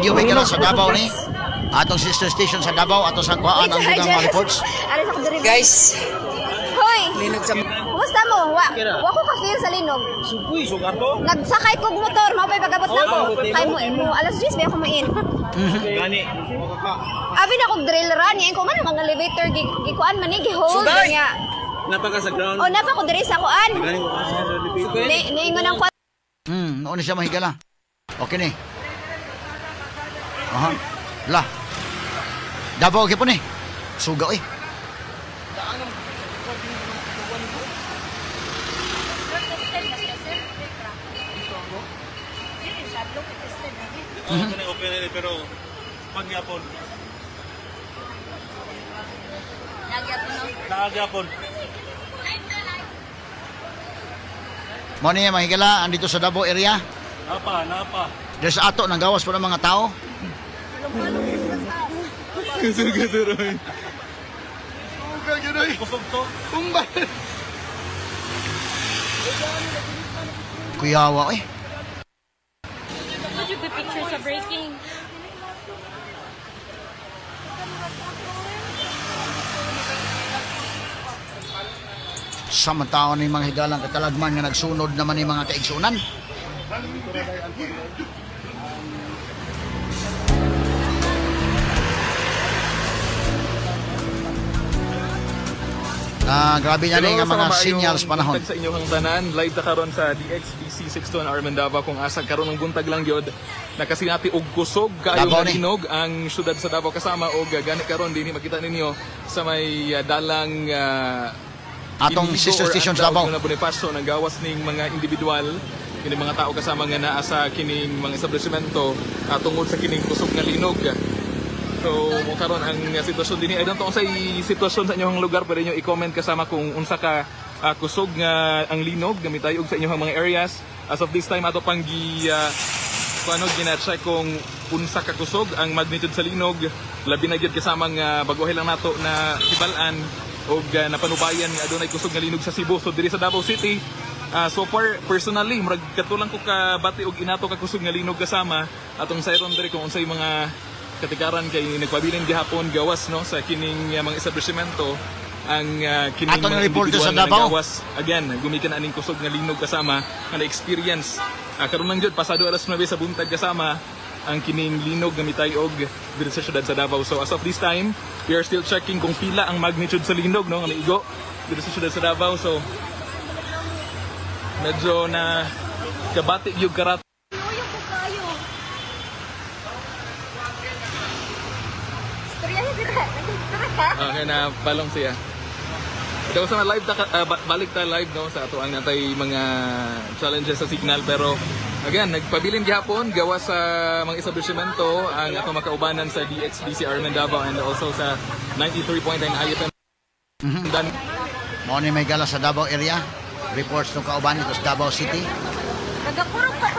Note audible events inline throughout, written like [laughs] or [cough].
Yung may kala sa Davao ni. Atong sister station sa Davao, ato sa kuhaan ang dugang mga reports. Guys, Hoy! linog sa... Kumusta mo? Wa, wa ko ka-feel sa linog. Supoy, sugar to. Nagsakay kog motor, mao pay pagabot na ko. Kay mo mo alas 10 ba ako main. Gani. Abi na kog drill run, yan ko man ang elevator gi- gikuan man ni gi-hold niya. Napaka sa ground. O napa ko diri sa kuan. Gani ko sa. Ni niingon ang kuan. Hmm, noon siya mahigala. Okay ni. Aha. La. Davao gyapon ni. Suga eh. Oo, okay, okay na rin, pero pagyapon. Nagyapon. Mo ni mahigala andito sa Davao area. Napa, napa. Sa ato nang gawas po ng mga tao. Kasur-kasuroy. Kusog to. Kuyawa eh. Would you be pictures sa breaking? Samantao ni mga higalang katalagman nga nagsunod naman ni mga kaigsunan. Ah, grabe niya nga mga sinyals panahon. Sa inyong tanan, live ta karon sa DXBC 61 Armendava kung asa karon ng buntag lang gyud. Nakasinati og kusog kaayo linog ang syudad sa Davao kasama og gani karon dinhi makita ninyo sa may uh, dalang uh, Atong sister station sa Davao. na Bonifacio nang gawas ning mga individual kini mga tao kasama nga naa sa kining mga establishmento uh, tungod sa kining kusog nga linog. So, mo karon ang uh, sitwasyon dinhi ay danto sa sitwasyon sa inyong lugar pwede niyo i-comment kasama kung unsa ka uh, kusog nga ang linog gamit tayo sa inyong mga areas. As of this time ato pang gi uh, kung ano gina-check kung unsa ka kusog ang magnitude sa linog. Labi na gyud kasama nga baguhay lang nato na hibalan og uh, napanubayan nga adunay kusog nga linog sa Cebu. So diri sa Davao City ah, so far personally murag katulang ko ka bati og inato ka kusog nga linog kasama. Atong sayron diri kung unsay mga katikaran kay nagpabilin gihapon gawas no sa kining uh, mga establishmento. Ang uh, kining Ato mga reporter sa Davao. nagawas again gumikan aning kusog nga linog kasama nga na-experience. Uh, karon lang jud pasado alas 9 sa buntag kasama ang kining linog nga mitay og diri sa syudad sa Davao. So as of this time we are still checking kung pila ang magnitude sa linog no nga maigo diri sa syudad sa Davao. So medyo na kabati yung karat Storya ni dira. Nagtara ka. [laughs] Okay na palong siya. Ito sa live ta ba- balik ta live no sa ato ang natay mga challenges sa signal pero again nagpabilin gihapon gawa sa mga establishmento ang ato makaubanan sa DXBC Armen Davao and also sa 93.9 IFM Dan Mo ni may gala sa Davao area. Reports ng kauban dito sa Davao City. Nagakurog pa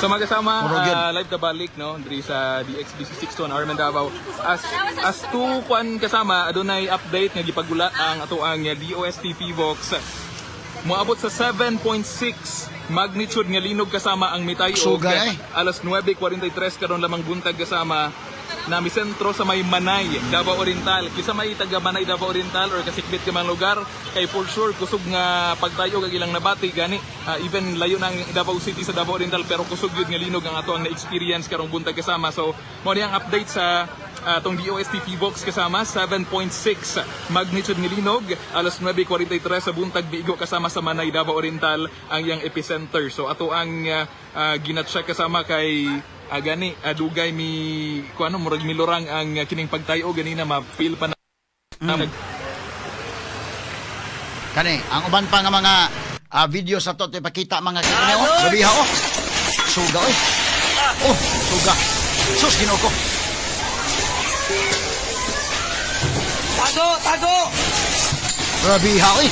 So magkasama ah, live ka balik no? Diri sa DXBC 61 Armen Davao. As as two kwan kasama adunay update nga gipagula ang ato ang DOST Vox moabot sa 7.6 magnitude nga linog kasama ang mitay og Sugay, ay. alas 9:43 karon lamang buntag kasama na misentro sa may Manay, Davao Oriental. Kisa may taga Manay, Davao Oriental or kasikbit ka mang lugar, kay for sure kusog nga pagtayo kag ilang nabati gani ah, even layo ng Davao City sa Davao Oriental pero kusog yun nga linog ang ato ang na-experience karong buntag kasama. So mo ang update sa ah, tong DOST Box kasama 7.6 magnitude nga linog alas 9:43 sa buntag bigo kasama sa Manay Davao Oriental ang iyang epicenter so ato ang uh, gina-check kasama kay ah, gani ah, dugay mi kuano murag milurang ang kining pagtayo ganina ma-feel pa na Mm. Kani, ang uban pa nga mga ah, video sa to ipakita mga kini oh. Gabi ha oh. Suga oy. Oh, suga. Sus Ginoo ko. Tago! Tago! Grabe ha oy.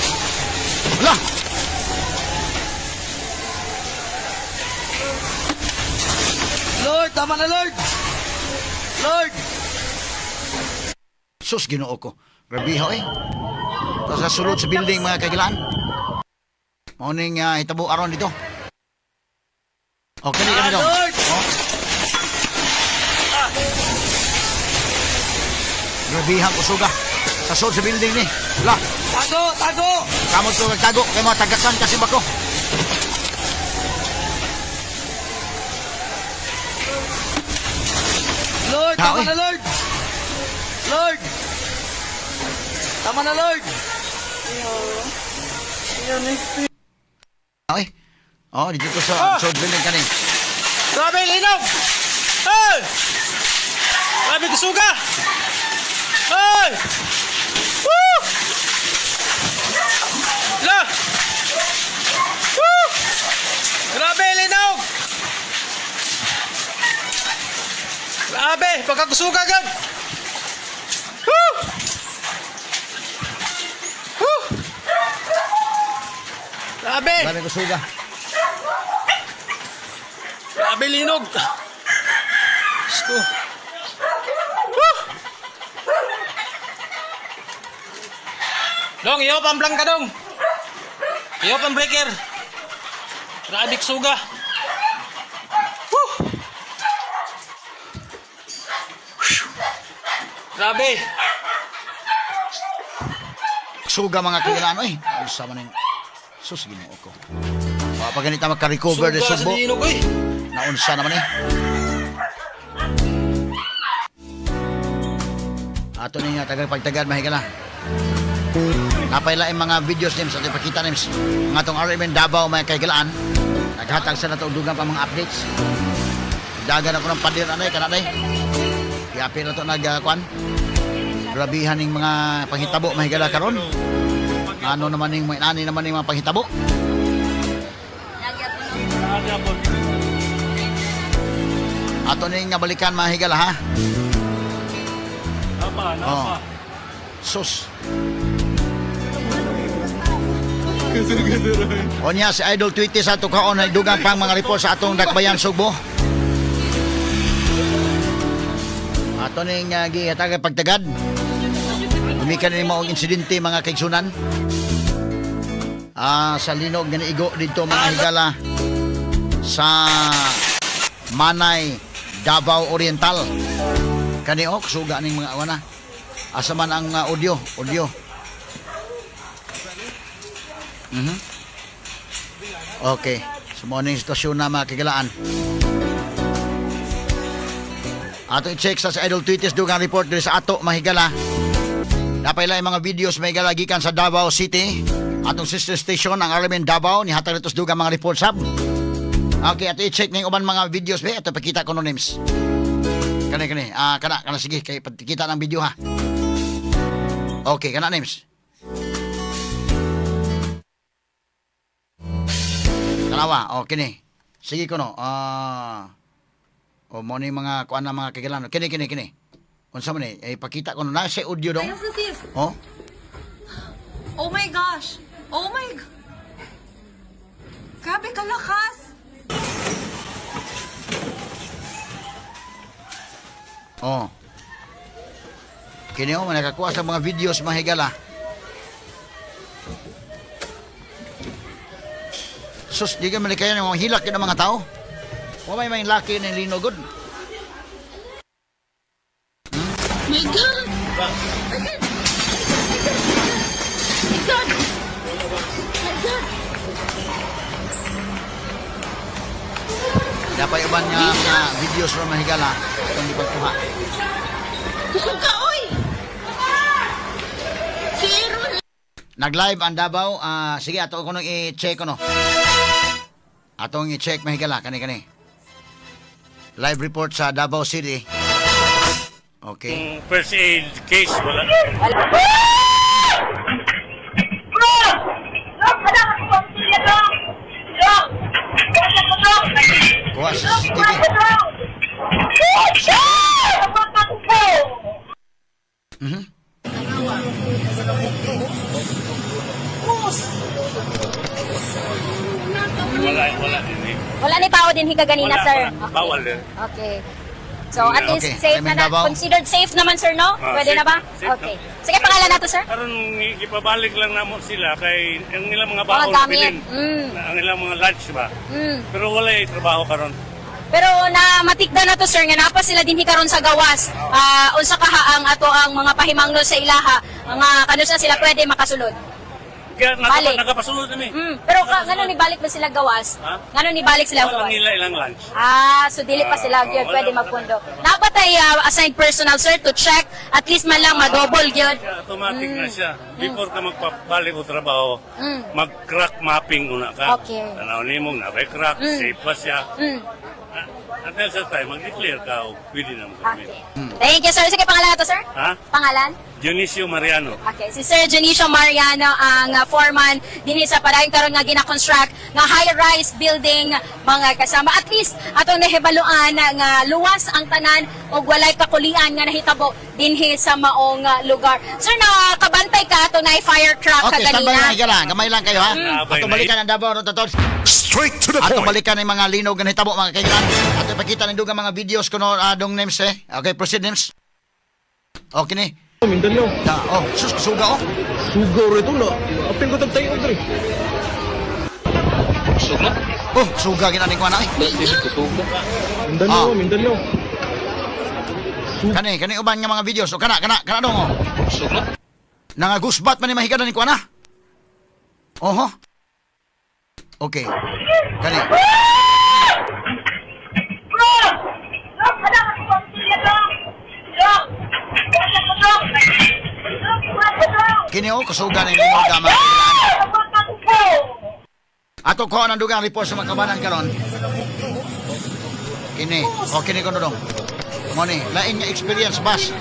Lord, tama na Lord. Lord. Sus, ginoo ko. Grabiho eh. Tapos sulod sa building mga kagilaan. Morning, uh, hitabo aron dito. Okay, kami ah, dong. Oh. Grabihan ko suga. Sa sulod sa building ni. Wala. Tago, tago. Kamot ko nagtago. Kaya mga tagakan kasi bako. Lord, Ah, tama na Lord! Lord! Tama na Lord! Okay. Oh, dito ko sa sud building kani. Grabe, linaw! Hey! Grabe, kasuga! Hey! Woo! La! Woo! Grabe, linaw! Grabe, pagkakusuga agad! Woo! Woo! Grabe! Grabe ko suga. Grabe linog. Ko. Woo! Dong, iyo pang ka dong. Iyo pang breaker. Grabe suga. Grabe. Suga mga kinilano eh. Ano sa maning sus ginoo ko. Pa pag ganito magka-recover de Suga sa eh. Naunsa naman eh. Ato ni nga taga pagtagad mahigala. Napayla yung mga videos nims at ipakita nims. Nga tong RMN Davao may kaigalaan. Naghatag sa nato dugang pa mga updates. Dagan ako ng padir anay kananay. Yapi na to nagkuan. Grabihan ning mga panghitabo mahigala karon. Ano naman ning nani naman ning mga panghitabo. Ato ning nga balikan mahigala ha. Napa, Oh. Sus. O niya, si Idol Tweety sa tukaon na dugang pang mga report sa atong Dakbayan Sugbo. Ato ning uh, gihatag pagtagad. Umikan ni mga insidente mga kaigsunan. Ah, sa linog nga igo dito mga higala sa Manay, Davao Oriental. Kani ok suga ning mga awana. Asa man ang uh, audio, audio. Mhm. Okay. So mo ning sitwasyon na mga kigalaan. Ato i-check sa, sa Idol Tweeties dugang report diri sa ato mahigala. Napay lang mga videos may galagikan sa Davao City. Atong sister station ang RMN Davao ni hatag dugang mga report sab. Okay, ato i-check ning uban mga videos be ato pakita ko no names. Kani kani. Ah kana kana sige kay kita ng video ha. Okay, kana names. Kanawa, oh kini. Sige ko no. Ah O mo ni mga kuan na mga kagilan. Kini kini kini. Unsa man ni? Eh pakita ko na sa audio dong. Ayos na sis. Oh. Oh my gosh. Oh my... g- Grabe kalakas. Oh. Kini oh nakakuha sa mga videos mahigala. Sus, di ka malikaya ng mga hilak ng mga tao. Wa may may laki ng linogod. My God! My God! My God! Dapat iban nga mga videos ron mahigala. Itong di pagkuha. Kusog ka, oy! Si Aaron! Nag-live ang Davao. Ah, sige, ato ko nang i-check ko no. Atong i-check mahigala. Kani kani. Live report sa Davao City. Okay. Yung first aid case, wala. Kuha sa CCTV. Mhm. Wala, wala din eh. Wala ni tao din higa ganina, Wala, sir. wala. Bawal din. Okay. So, at least Okay. safe na na. Davao. Considered safe naman, sir, no? Ah, Pwede safe na ba? safe Okay. na. Sige, pangalan nato, sir. Karon ipabalik lang namo sila kay ang ilang mga Mga baon gamit. bilin. Mm. Na ang ilang mga lunch ba. Mm. Pero wala yung trabaho karon. Pero na matikda na to sir nga napa sila dinhi karon sa gawas. Ah, unsa ka ang ato ang mga pahimangno sa ilaha nga kano sa sila pwede makasulod. Kaya Balik. nakapa, nakapasulod kami. Mm, pero ka, ngano ni balik ba sila gawas? Ha? Ngano ni balik sila Wala gawas? nila ilang lunch. Ah, so dili pa sila gyud pwede magpundo. Napatay uh, assigned personnel sir to check at least man lang ma-double gyud. Kaya automatic na siya. Before ka magpabalik o trabaho, Mm. mag-crack mapping una ka. Okay. Tanaw ni mong nabay crack, Mm. safe pa siya. Mm. At at sa time, mag-declare ka o pwede na mag-commit. Okay. Thank you sir. Sige pangalan to sir? Ha? Pangalan? Dionisio Mariano. Okay, si Sir Janicio Mariano ang uh, foreman dinhi sa padayong karon nga gina-construct nga high-rise building mga kasama. At least atong nahibaluan nga luwas ang tanan ug walay kakulian nga nahitabo dinhi sa maong uh, lugar. Sir, nakabantay ka ato na fire truck Okay, ka standby lang. Gamay lang kayo ha. Abay Ato balikan ang Davao ron taton. Straight to the Ato point. balikan ang mga linog nga hitabo mga kailan. Ato ipakita ng dugang mga videos kuno adong names eh. Okay, proceed names. Okay ni. Mindanao. Da, oh, sus suga oh. Sugaw rito na. Apil ko tagtayo dre. Suglo? Oh, suga ginaning ko na eh. Dili ko suga. Mindanao, Ah. Mindanao. Kani, kani uban nga mga videos. O kana, kana, kana dong oh. Suglo? Nangagusbat man ni mahigadan ni ko na. Oho. Okay. Kani. Kini oh, kusuga ni mga kailangan. Ato ko ang dugang report sa makabanan karon. Kini, o kini ko dong. Mo ni, lain nga experience bas.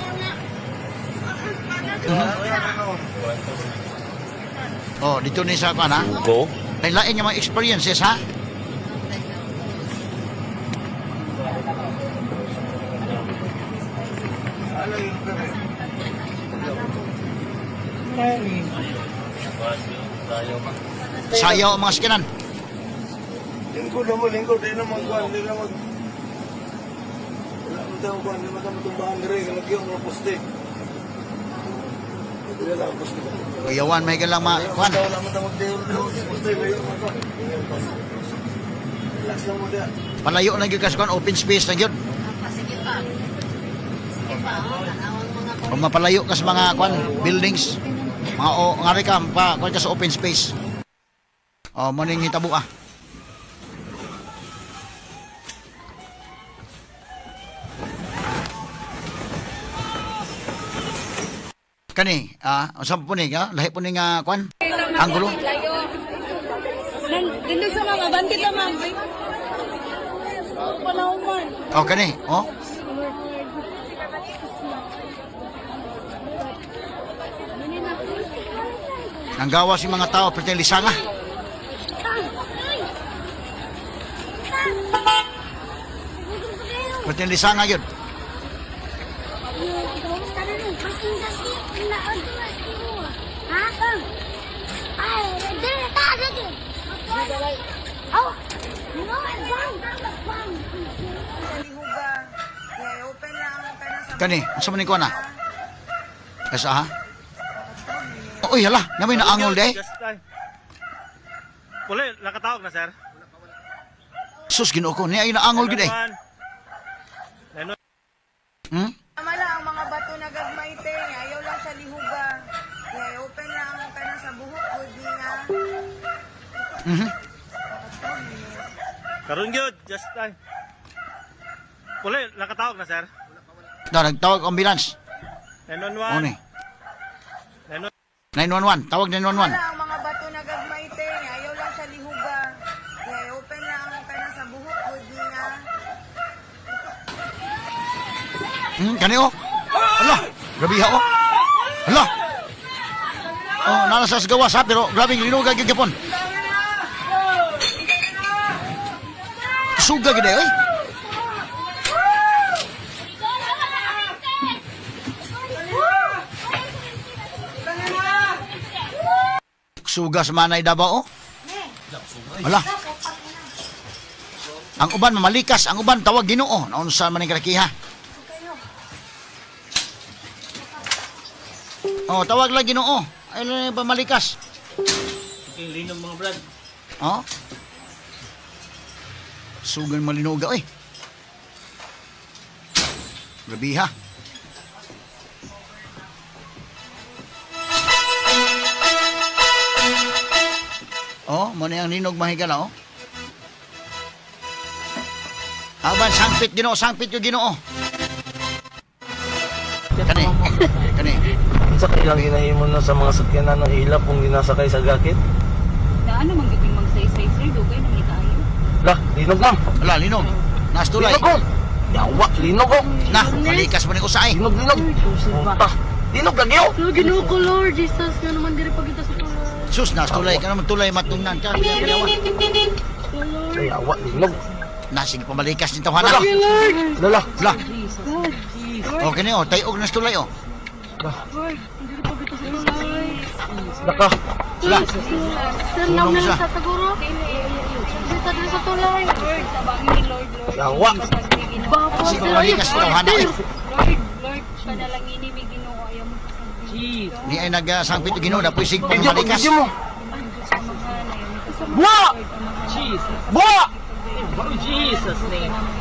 Oh, dito ni sa kana. Go. Lain lain nga mga experiences ha. Sayaw ang mga skinan. Lingkod na mo, lingkod. Di na magkuhan, di na mag... Wala mo tayo kuhan, di na matumbahan ni Ray. Kalagyan mo poste. Di na lang poste. Kuyawan may galang ma kwan. Wala mo tayo mag-deal na poste. Layo mo ka. Relax lang mo diyan. Palayo na gyud kas kwan open space na gyud. O mapalayo kas mga kwan buildings. Mga o ngari ka pa kwan ka sa open space. O mo ning hitabo ah. Kani, ah, unsa po ni ka? Lahi po ni nga kwan? Anggulo. Dili sa mga banti ta ma'am. Oh, kani, oh. Nanggawa si mga tao pero lisanga. Pero lisanga yun. Kani, unsa man ko na? Asa ha? Uy, hala, namay naangol day. Puli, nakatawag na sir. Sus ginoo ko, niya ay naangol gid eh. Hmm? Tama lang ang mga bato na gagmay te, nga ayaw lang siya lihuga. Nga open lang ang kana sa buhok ko di nga. Mhm. Karon gyud, just time. Puli, nakatawag na sir. Da nagtawag ambulance. 911. Ano ni? 911, tawag 911. Tama lang ang mga Hmm, kani oh. Hala, grabe ha oh. Hala. Oh, nasa sa gawas ha, pero grabe linuga gyud gyapon. Suga gid eh. Suga sa manay Davao oh. Hala. Ang uban mamalikas, ang uban tawag Ginoo. Naunsa man ning kalakiha? Oh, tawag lang Ginoo. Ay lang pamalikas. King linom mga brad. Oh. Sugan malinuga oy. Grabe ha. Oh, mo na ang linog mahigala oh. Aban sangpit Ginoo, sangpit yung Ginoo. Sa kailang hinahimo na sa mga sakyanan ng ilap kung ginasakay sa gakit. Na ano man gibing magsay-say sir, dugay nang ikayo. Lah, linog lang. Wala linog. Nas tulay. Linog ko. Yawa, linog ko. Na, malikas mo ni usay. Linog, linog. Puta. Linog lagi oh. Ginoo ko Lord Jesus nga naman diri pagita sa tulay. Sus, nas tulay ka naman tulay matungnan ka. Yawa, linog. Na sige pamalikas ni tawhana. Lala. Wala. Okay ni oh, tayog nas tulay oh. Laka. Wala. Tulong siya. Taguro. Dito diri sa tulay. Lord, tabangin ni Lord, Lord. Yawa. Sige pamalikas ni tawhana eh. Lord, Lord, panalangin ni mi Ginoo ayaw mo. Ni ay nagsangpit Ginoo, ko. Sa na yun, kasabot. Buwa! Buwa! Hmm.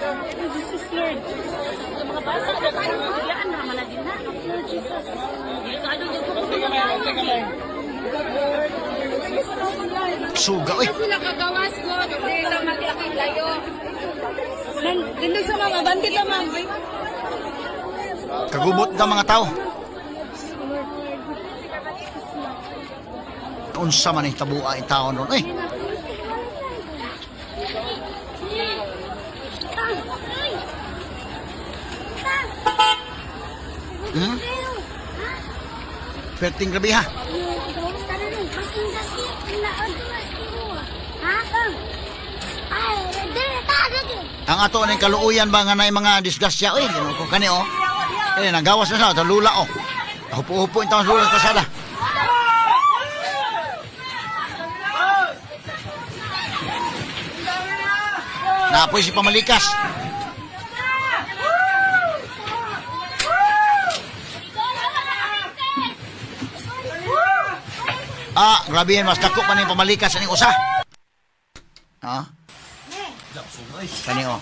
Suga oy. Sila kagawas ko, hindi lang maglakang layo. Dito sa mga bandit na ma'am. Kagubot ka mga tao. Unsa man ang tabua ang taon ron. Eh, hmm? Perting grabe ha. Ang ato ng kaluuyan ba nga na mga disgrasya oy, Ginoo ko kani oh. Eh nagawas na sa to lula oh. Hupo-hupo yung taong lula sa kasada. Napoy si pamalikas. Ah, grabe yan, mas dako pa na yung pamalikas aning usa. Ha? Kani oh.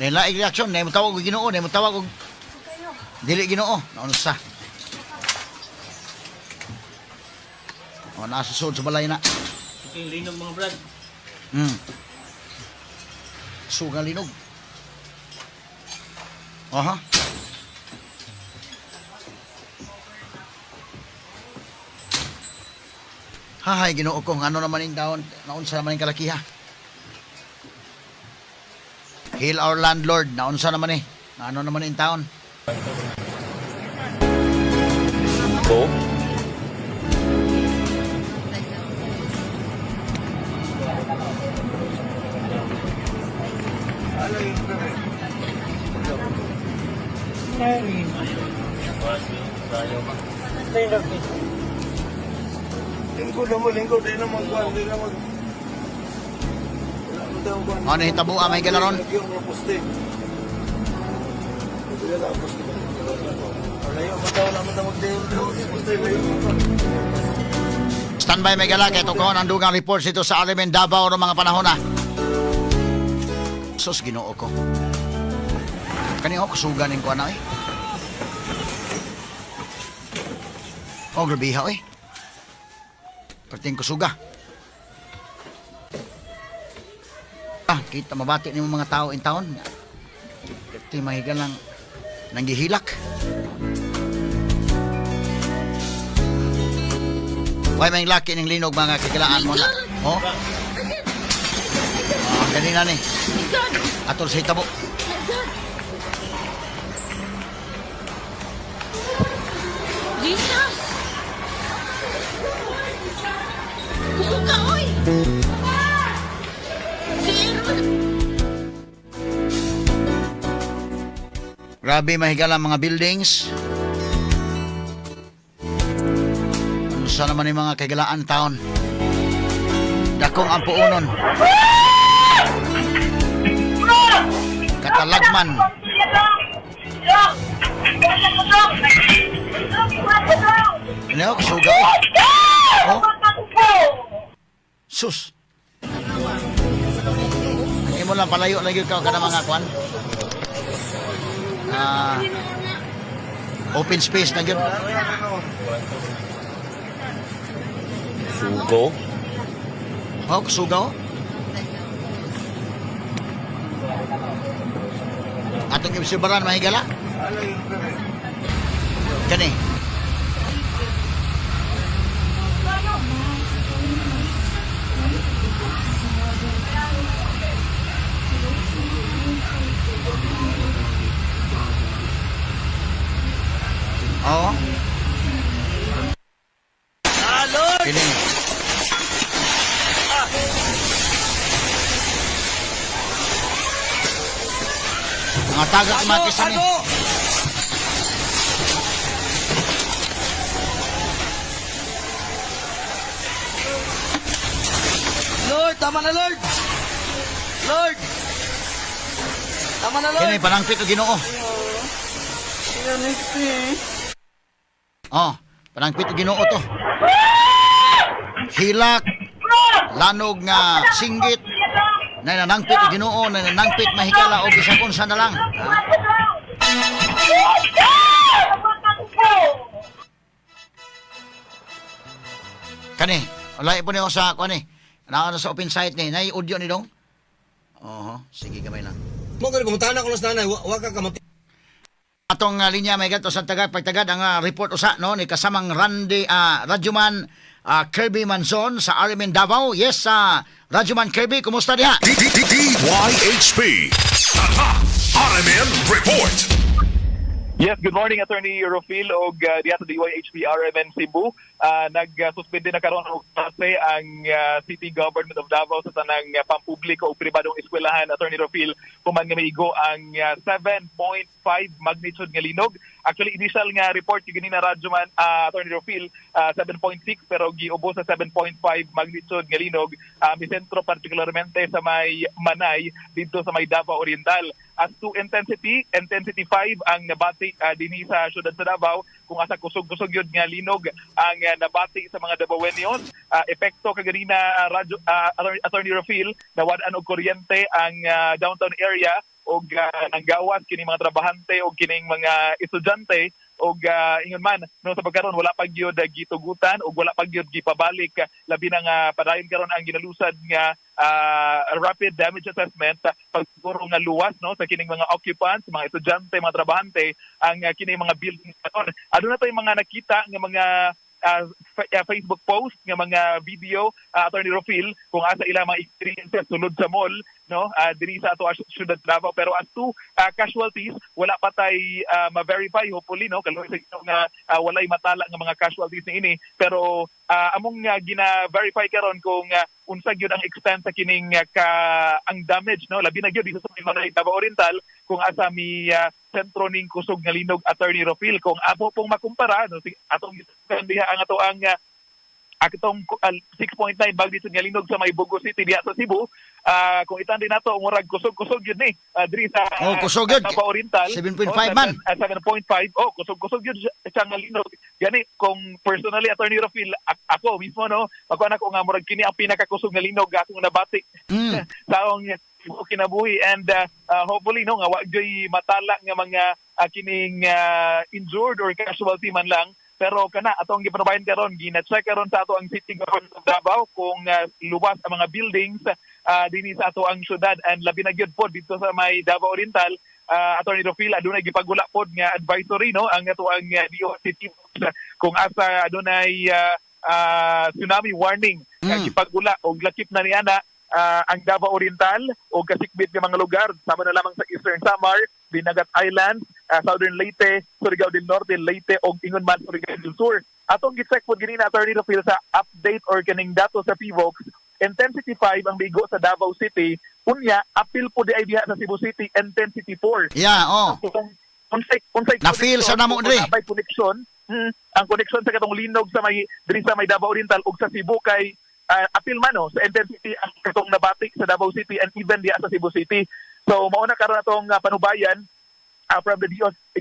Dahil laing reaksyon, dahil mo tawag og ginoo, dahil mo tawag og dili ginoo, naon sa. O, nasusod sa balay na. Ito yung linog mga brad. Hmm. Suga linog. Aha. Hahay, ginoo ko. Ano naman yung taon? Naunsa naman yung kalakiha? Hail our landlord. Naunsa naman eh. Ano naman yung taon? Lingkod na mo, lingkod. Di na magkuhan, di na mag... Ano yung tabua? May galaron? Yung mga poste. Wala na basta wala mo tayong magdayo. Poste, layo. Standby may gala kay ko ang dugang reports ito sa Alimen Davao ng mga panahon na. Sus Ginoo ko. Kani ako kusuganin ko ana eh. Oh, grabe ha eh. Perting kusuga. Ah, kita mabati ni mga tao in town. Perting mahiga lang nanggihilak. Why may laki ng linog mga kakilaan mo na? Oh? Ah, ganina ni. Atol sa hitabo. Grabe mahigala mga buildings. Ano sa naman yung mga kagalaan taon? Dakong ang puunon. Katalagman. Ano, kasugaw. Oh. Sus. Hindi mo lang palayo lagi ka ka mga kwan. Ah, open space na yun. Sugo? Oh, kusugaw. Atong ibsibaran mahigala. Kani. Oo. Lord! Kini. Mga tagak Tago! mga kisani. Tago! Lord, tama na Lord! Lord! Tama na Lord! Kini panangpit o Ginoo. Oh, panangpit o Ginoo to. Hilak lanog nga singgit na nanangpit Ginoo na nanangpit mahigala o bisag unsa na lang. Kani, wala po niyo sa kani. Naa sa open site ni, nay audio ni dong. Oho, sige gamay lang. Mo gani pangutana ko sa nanay, wa ka kamati. Atong uh, linya may gato sa tagad pagtagad ang ah, report usa no ni kasamang Randy uh, Radyoman ah, Kirby Manzon sa Arimin Davao. Yes, sa Radyoman Kirby, kumusta diha? DYHP. RMN Report. Yes, good morning Attorney Rofil og uh, diha sa DYHP RMN Cebu. Uh, nag-suspende na karon og klase ang uh, City Government of Davao sa tanang uh, pampubliko o pribadong eskwelahan Attorney Rofil kuman nga maigo ang uh, 7.5 magnitude nga linog. Actually initial nga report yung ganina radyo man uh, Attorney Rofil uh, 7.6 pero giubo sa 7.5 magnitude nga linog uh, mi sentro particularmente sa may Manay dito sa may Davao Oriental. As to intensity, intensity 5 ang nabati uh, dinhi sa syudad sa Davao kung asa kusog-kusog yun nga linog ang uh, nabati sa mga Davaoenos. Uh, epekto kaganina uh, radyo, uh, Attorney, Attorney Rafil nawadan og kuryente ang uh, downtown area og uh, nanggawas kini mga trabahante o kining mga estudyante og uh, ingon man no sa pagkaron wala pa gyud uh, gitugutan og wala pa gyud gipabalik. Labi na nga padayon karon ang ginalusad nga uh, rapid damage assessment uh, pagsiguro nga luwas no sa kining mga occupants mga estudyante mga trabahante ang uh, kining mga buildings karon aduna tay mga nakita nga mga uh, fa- Facebook post nga mga video uh, Attorney Rofil kung asa ila mga experiences sulod sa mall no? Uh, diri sa ato as syudad Davao pero as to uh, casualties wala pa tay uh, ma-verify hopefully no? Kaloy sa nga uh, walay matala nga mga casualties ni ini. Pero uh, among nga gina-verify karon kung uh, unsa gyud ang extent sa kining uh, ka ang damage no? Labi na gyud dito sa Manay Davao Oriental kung asa mi uh, sentro ning kusog nga linog attorney Rofil. Kung ato pong makumpara no? Atong ang ato ang uh, atong uh, 6.9 magnitude nga linog sa may Bugo City diha sa Cebu. Ah kung itandi nato ang murag kusog-kusog yun ni uh, diri sa Oh, kusog yun. Davao Oriental. 7.5 Oh, man. ah, 7.5 oh kusog-kusog yun siya nga linog gani kung personally attorney a- ako mismo no? Ako ko nga murag kini ang pinakakusog nga linog akong nabati. [laughs] Mm. sa akong kinabuhi. And uh, uh, hopefully no nga wa matala nga mga uh, kining uh, injured or casualty man lang pero kana atong giprobayan karon gina-check karon sa ato ang city government of Davao kung uh, luwas ang mga buildings uh, dinhi sa ato ang syudad. And labi na gyud pod dito sa may Davao Oriental uh, Attorney Rofil adunay gipagula pod nga advisory no ang ato ang uh, DOCT kung asa adunay uh, uh, tsunami warning. Mm. gipagula og lakip na niana ah, ang Davao Oriental o kasikbit ng mga lugar. Sama na lamang sa Eastern Samar, Binagat Island, ah, Southern Leyte, Surigao del Norte, Leyte o ingon man Surigao del Sur. Atong gi-check pod gini na Attorney Rafil sa update or kaning dato sa PVOX, intensity 5 ang bigo sa Davao City, unya apil po di ay diha sa Cebu City intensity 4. Yeah, oh. Unsay unsay Na-feel sa namo, Dre. o nabay connection hmm, ang connection sa katong linog sa may diri sa may Davao Oriental ug sa Cebu kay uh, apil man no, sa intensity ang katong nabatik sa Davao City and even diya sa Cebu City so mao na karon atong uh, panubayan uh, from the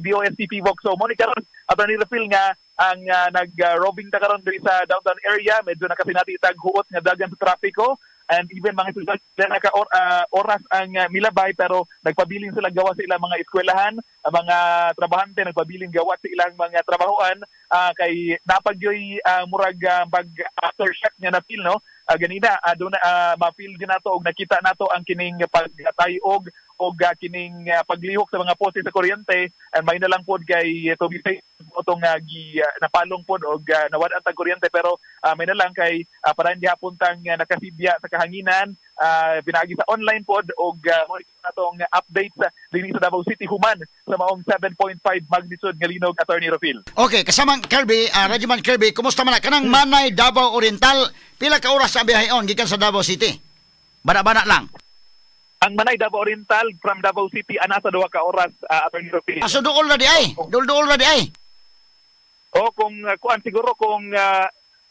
DOSTP Vox. So, mo karon ato ni Rapil nga ang uh, nag-roving ta karon diri sa downtown area, medyo nakasinati tag huot nga dagan sa trapiko. And even mga estudyante na naka or, ah, oras ang ah, milabay pero nagpabiling sila gawa sa ilang mga eskwelahan, ang mga trabahante nagpabiling gawa sa ilang mga trabahoan. Ah, kay napagyoy ah, murag ah, pag aftershock nga na feel no uh, ganina uh, doon uh, ma-feel din nato og nakita nato ang kining pagtayog og uh, kining uh, paglihok sa mga poste sa kuryente. And may na lang pod kay uh, be safe otong uh, gi uh, napalong pod og uh, nawad ang kuryente. Pero uh, may na lang kay uh, para hindi hapon tang uh, nakasibya sa kahanginan uh, pinagi sa online pod og uh, mo natong update sa dinhi sa Davao City human sa maong 7.5 magnitude nga linog attorney Rofil Okay, kasamang Kirby, uh, Rajuman Kirby, kumusta man na? Kanang Manay, Davao Oriental, pila ka oras sa biyahe on gikan sa Davao City? Bana-bana lang. ang Manay Davao Oriental from Davao City ana sa duha ka oras uh, attorney Rofil Aso dool na di ay. Dool-dool na di ay. O kung uh, kuan siguro kung uh,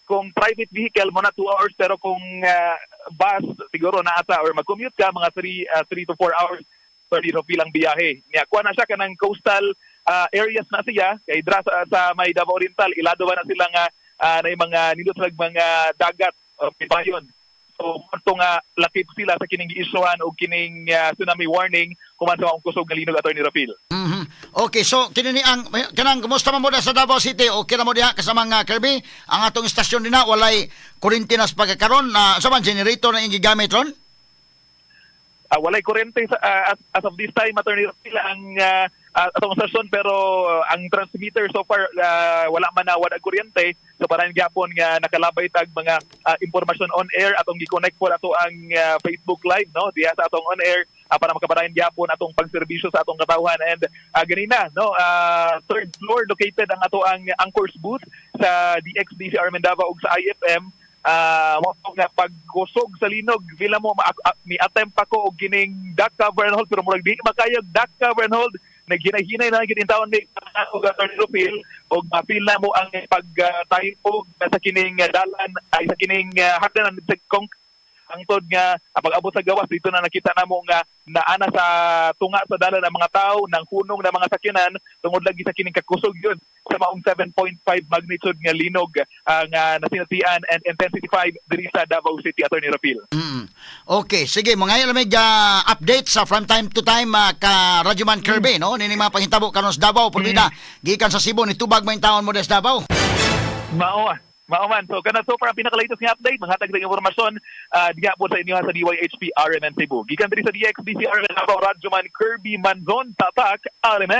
kung private vehicle mo na 2 hours pero kung uh, bus siguro na asa or mag-commute ka mga 3 3 to 4 hours so dito bilang biyahe. Niya kuan na siya kanang coastal uh, areas na siya kay dra sa, sa may Davao Oriental ilado na sila nga uh, na mga sila mga dagat o pipayon. So mo nga lakip sila sa kining giisuhan o kining uh, tsunami warning kuman sa kusog nga linog attorney Rapil. Mhm. Okay, so kinini ang kanang kumusta man mo na sa Davao City? O kina mo diha kasama nga Kirby, ang atong istasyon din na walay kurintinas pagkakaron na sa man generator na ingi gamit ron? Ah, walay kuryente sa, ah, as, as of this time attorney Rapil ang uh, atong stasyon pero ah, ang transmitter so far ah, wala man na wala kuryente so parang gyapon nga nakalabay tag mga ah, impormasyon on air. Atong gi-connect po ato ang ah, Facebook live no? Diya sa atong on air ah, para makabarayan gyapon atong pagserbisyo sa atong katawhan and ah, ganina no ah, third floor located ang ato ang anchors booth sa DXDC Armen Davao ug sa IFM mo nga pagkusog sa linog. Vila mo mi attempt pa ko og kining duck cover and hold pero murag di makayag duck cover and hold. Naghinay-hinay na gid tawon ni og attorney Rufil og mapila mo ang pagtayog sa kining dalan ay sa kining uh, hagdanan sa ang tod nga ah, pag-abot sa gawas dito na nakita namo nga naana sa tunga sa dalan ang mga tao nang hunong na mga sakyanan tungod lagi sa kining kakusog yun sa maong 7.5 magnitude nga linog ang uh, nasinatian and intensity 5 diri sa Davao City Attorney Rapil. Mm. Okay, sige, mga lamig uh, update sa from time to time uh, ka Rajuman Kirby, no? Nini mga panghitabo karon sa Davao, pulbida. Gikan sa Cebu ni tubag man taon mo des Davao. Mao ah. Mao man. So kana so far ang pinaka-latest nga update, mga tagdag informasyon uh, diha po sa inyo sa DYHP RMN Cebu. Gikan diri sa DXDC RMN Davao Radyoman Kirby Manzon Tatak RMN